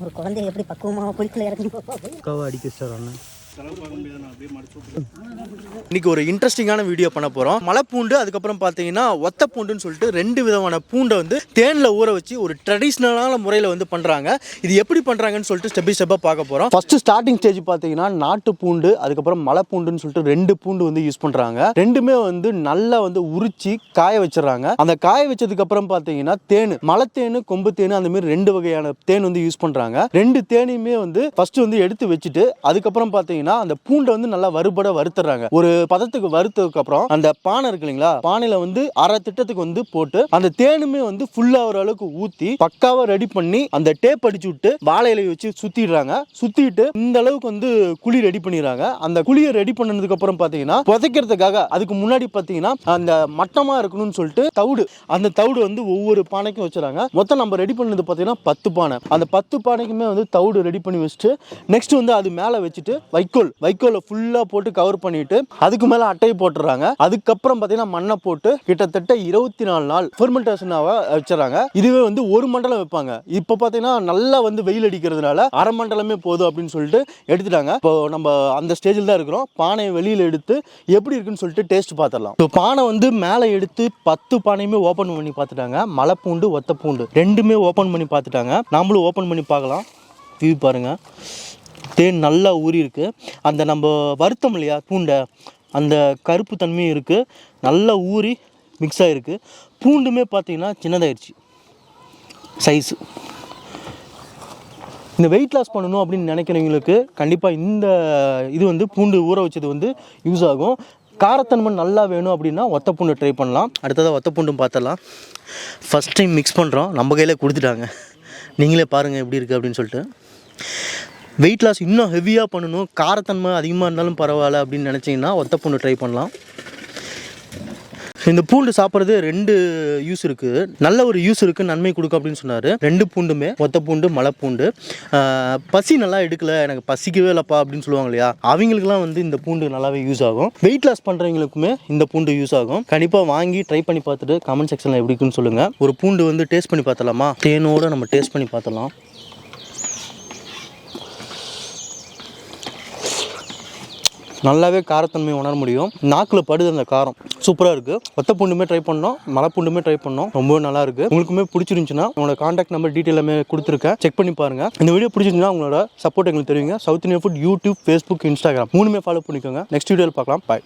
ஒரு குழந்தைய எப்படி பக்குவமாக குளிக்கல இறக்கணும் அக்காவை அடிக்க சார் அண்ணன். இன்னைக்கு ஒரு இன்ட்ரெஸ்டிங்கான வீடியோ பண்ண போறோம். மலைப்பூண்டு அதுக்கப்புறம் பார்த்தீங்கன்னா ஒத்த பூண்டுன்னு சொல்லிட்டு ரெண்டு விதமான பூண்டை வந்து தேனில் ஊற வச்சு ஒரு ட்ரெடிஷ்னலான முறையில் வந்து பண்றாங்க. இது எப்படி பண்றாங்கன்னு சொல்லிட்டு ஸ்டெப் பை ஸ்டெப்பாக பார்க்க போறோம். ஃபர்ஸ்ட் ஸ்டார்டிங் ஸ்டேஜ் பார்த்தீங்கன்னா நாட்டு பூண்டு அதுக்கப்புறம் மலைப்பூண்டுன்னு சொல்லிட்டு ரெண்டு பூண்டு வந்து யூஸ் பண்றாங்க. ரெண்டுமே வந்து நல்லா வந்து உரிச்சு காய வச்சிடறாங்க. அந்த காய வச்சதுக்கு அப்புறம் பார்த்தீங்கன்னா தேன் மலைத்தேனு கொம்பு தேனு அந்த மாதிரி ரெண்டு வகையான தேன் வந்து யூஸ் பண்றாங்க. ரெண்டு தேனையுமே வந்து ஃபர்ஸ்ட் வந்து எடுத்து வச்சுட்டு அதுக்கப்புறம் பார்த்தீங்கன்னா அந்த பூண்டை வந்து நல்லா வறுபட வறுத்துறாங்க. ஒரு பதத்துக்கு வறுத்ததுக்கு அப்புறம் அந்த பானை இருக்கு இல்லைங்களா பானையில வந்து அரை திட்டத்துக்கு வந்து போட்டு அந்த தேனுமே வந்து ஃபுல்லா ஒரு அளவுக்கு ஊத்தி பக்காவா ரெடி பண்ணி அந்த டேப் அடிச்சு விட்டு வாழை இலையை வச்சு சுத்திடுறாங்க. சுத்திட்டு இந்த அளவுக்கு வந்து குழி ரெடி பண்ணிடுறாங்க. அந்த குழியை ரெடி பண்ணதுக்கு அப்புறம் பாத்தீங்கன்னா புதைக்கிறதுக்காக அதுக்கு முன்னாடி பாத்தீங்கன்னா அந்த மட்டமா இருக்கணும்னு சொல்லிட்டு தவிடு அந்த தவிடு வந்து ஒவ்வொரு பானைக்கும் வச்சுறாங்க. மொத்தம் நம்ம ரெடி பண்ணது பாத்தீங்கன்னா பத்து பானை. அந்த பத்து பானைக்குமே வந்து தவிடு ரெடி பண்ணி வச்சுட்டு நெக்ஸ்ட் வந்து அது மேல வச்சுட்டு வைக்கோல் வைக்கோலை ஃபுல்லா போட்டு கவர் பண்ணிட்டு அதுக்கு மேல அட்டையை போட்டுறாங்க. அதுக்கப்புறம் பாத்தீங்கன்னா மண்ணை போட்டு கிட்டத்தட்ட இருபத்தி நாலு நாள் ஃபெர்மெண்டேஷனாக வச்சுறாங்க இதுவே வந்து ஒரு மண்டலம் வைப்பாங்க. இப்போ பாத்தீங்கன்னா நல்லா வந்து வெயில் அடிக்கிறதுனால அரை மண்டலமே போதும் அப்படின்னு சொல்லிட்டு எடுத்துட்டாங்க. இப்போ நம்ம அந்த ஸ்டேஜில் தான் இருக்கிறோம். பானையை வெளியில் எடுத்து எப்படி இருக்குன்னு சொல்லிட்டு டேஸ்ட் பார்த்துடலாம் இப்போ பானை வந்து மேலே எடுத்து பத்து பானையுமே ஓப்பன் பண்ணி பார்த்துட்டாங்க மலை பூண்டு ஒத்த பூண்டு ரெண்டுமே ஓப்பன் பண்ணி பார்த்துட்டாங்க நம்மளும் ஓப்பன் பண்ணி பார்க்கலாம். வியூ பாருங்க. தேன் நல்லா ஊறி இருக்குது அந்த நம்ம வருத்தம் இல்லையா பூண்டை அந்த கருப்பு தன்மையும் இருக்குது நல்லா ஊறி மிக்ஸ் ஆகிருக்கு பூண்டுமே பார்த்தீங்கன்னா சின்னதாகிடுச்சு சைஸு இந்த வெயிட் லாஸ் பண்ணணும் அப்படின்னு நினைக்கிறவங்களுக்கு கண்டிப்பாக இந்த இது வந்து பூண்டு ஊற வச்சது வந்து யூஸ் ஆகும். காரத்தன்மை நல்லா வேணும் அப்படின்னா ஒத்த பூண்டு ட்ரை பண்ணலாம். அடுத்ததாக ஒத்த பூண்டும் பார்த்துடலாம் ஃபஸ்ட் டைம் மிக்ஸ் பண்ணுறோம் நம்ம கையில் கொடுத்துட்டாங்க. நீங்களே பாருங்கள் எப்படி இருக்குது அப்படின்னு சொல்லிட்டு. வெயிட் லாஸ் இன்னும் ஹெவியாக பண்ணணும். காரத்தன்மை அதிகமாக இருந்தாலும் பரவாயில்ல அப்படின்னு நினச்சிங்கன்னா ஒத்த பூண்டு ட்ரை பண்ணலாம். இந்த பூண்டு சாப்பிட்றது ரெண்டு யூஸ் இருக்குது நல்ல ஒரு யூஸ் இருக்குது நன்மை கொடுக்கும் அப்படின்னு சொன்னார். ரெண்டு பூண்டுமே ஒத்த பூண்டு மலை பூண்டு. பசி நல்லா எடுக்கல எனக்கு பசிக்கவே இல்லைப்பா அப்படின்னு சொல்லுவாங்க இல்லையா? அவங்களுக்குலாம் வந்து இந்த பூண்டு நல்லாவே யூஸ் ஆகும். வெயிட் லாஸ் பண்ணுறவங்களுக்குமே இந்த பூண்டு யூஸ் ஆகும். கண்டிப்பாக வாங்கி ட்ரை பண்ணி பார்த்துட்டு கமெண்ட் செக்ஷனில் எப்படி இருக்குன்னு சொல்லுங்கள் ஒரு பூண்டு வந்து டேஸ்ட் பண்ணி பார்த்தலாமா தேனோடு நம்ம டேஸ்ட் பண்ணி பார்த்தலாம் நல்லாவே காரத்தன்மை உணர முடியும். நாக்கில் படுது அந்த காரம். சூப்பராக இருக்குது ஒத்த பூண்டுமே ட்ரை பண்ணோம். மலை பூண்டுமே ட்ரை பண்ணோம். ரொம்ப நல்லா இருக்குது உங்களுக்குமே பிடிச்சிருந்துச்சுன்னா உங்களோட காண்டாக்ட் நம்பர் டீட்டெயில் எல்லாமே கொடுத்துருக்கேன். செக் பண்ணி பாருங்கள் இந்த வீடியோ பிடிச்சிருந்துச்சுன்னா உங்களோட சப்போர்ட் எங்களுக்கு தெரியுங்க South Indian food YouTube Facebook Instagram மூணுமே ஃபாலோ பண்ணிக்கோங்க. நெக்ஸ்ட் வீடியோவில் பார்க்கலாம். பாய்